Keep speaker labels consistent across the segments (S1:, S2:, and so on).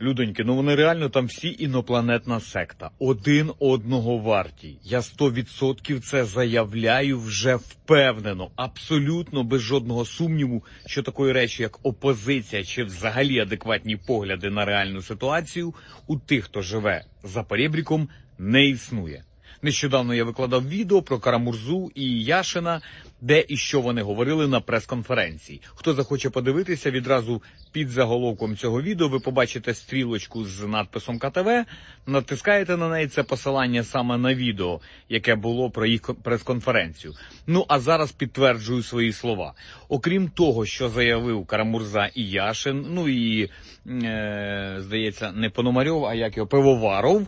S1: Людоньки, ну вони реально там всі інопланетна секта. Один одного варті. Я 100% це заявляю вже впевнено, абсолютно без жодного сумніву, що такої речі, як опозиція чи взагалі адекватні погляди на реальну ситуацію у тих, хто живе за перебріком, не існує. Нещодавно я викладав відео про Карамурзу і Яшина, де і що вони говорили на прес-конференції. Хто захоче подивитися, відразу під заголовком цього відео ви побачите стрілочку з надписом КТВ, натискаєте на неї це посилання саме на відео, яке було про їх прес-конференцію. Ну а зараз підтверджую свої слова. Окрім того, що заявив Карамурза і Яшин, ну і е, здається, не Пономарьов, а як його Пивоваров.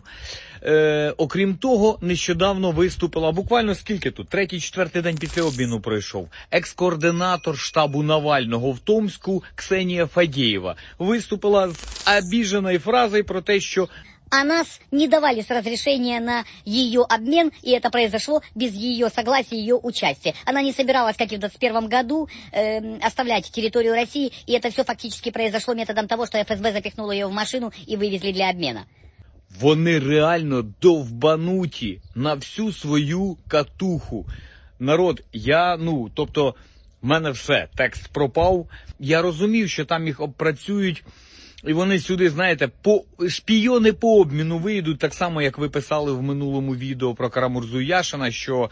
S1: Е, окрім того, нещодавно виступила буквально скільки тут, третій, четвертий день після обміну пройшов. Екс-координатор штабу Навального в Томську Ксенія Фадєєва виступила з обіженою фразою про те, що
S2: А нас не давали с разрешения на ее обмен, и это произошло без ее согласия, ее участия. Она не собиралась, как и в 2021 году, эм, оставлять территорию России, и это все фактически произошло методом того, что ФСБ запихнула ее в машину и вывезли для обмена.
S1: Вони реально довбануті на всю свою катуху. Народ, я, ну, тобто, в мене все, текст пропав. Я розумів, що там їх опрацюють, і вони сюди, знаєте, по шпійони по обміну вийдуть, так само, як ви писали в минулому відео про Карамурзу Яшина, що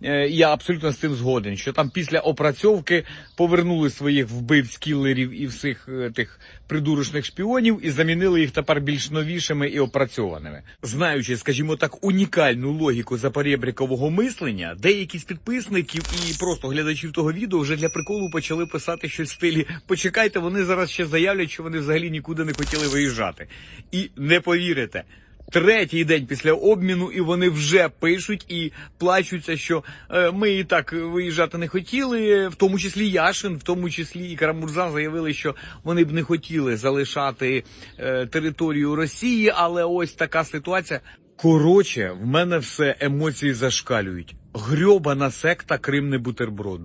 S1: я абсолютно з цим згоден, що там після опрацьовки повернули своїх вбивць, кілерів і всіх е, тих придурочних шпіонів і замінили їх тепер більш новішими і опрацьованими. Знаючи, скажімо так, унікальну логіку запорєбрікового мислення, деякі з підписників і просто глядачів того відео вже для приколу почали писати щось в стилі Почекайте, вони зараз ще заявлять, що вони взагалі нікуди не хотіли виїжджати. І не повірите. Третій день після обміну, і вони вже пишуть і плачуться, що е, ми і так виїжджати не хотіли, в тому числі Яшин, в тому числі і Карамурза заявили, що вони б не хотіли залишати е, територію Росії, але ось така ситуація. Коротше, в мене все емоції зашкалюють. Грьобана секта Крим не бутерброд.